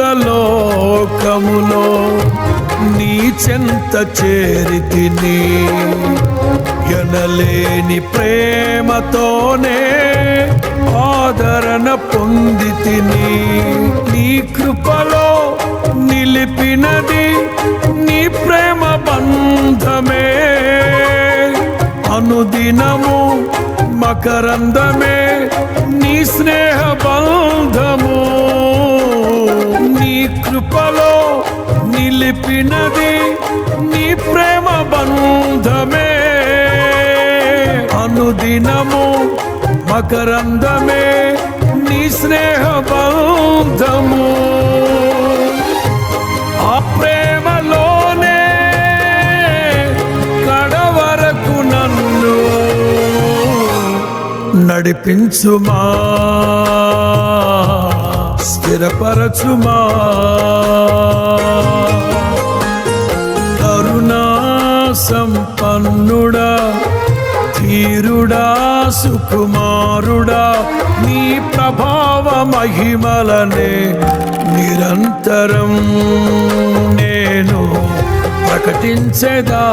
లోకములో నీ చెంత చేరితిని ఎనలేని ప్రేమతోనే ఆదరణ పొందితిని. నీ కృపలో నిలిపినది నీ ప్రేమ బంధమే. అనుదినము మకరందమే కృపలో నిలిపినది నీ ప్రేమ బంధమే. అనుదినము మకరందమే నీ స్నేహ బంధము. ఆ ప్రేమలోనే కడవరకు నన్ను నడిపించుమా. స్థిరపరచుమా? కరుణా సంపన్నుడా ధీరుడా సుకుమారుడా నీ ప్రభావ మహిమలనే నిరంతరం నేను ప్రకటించేదా?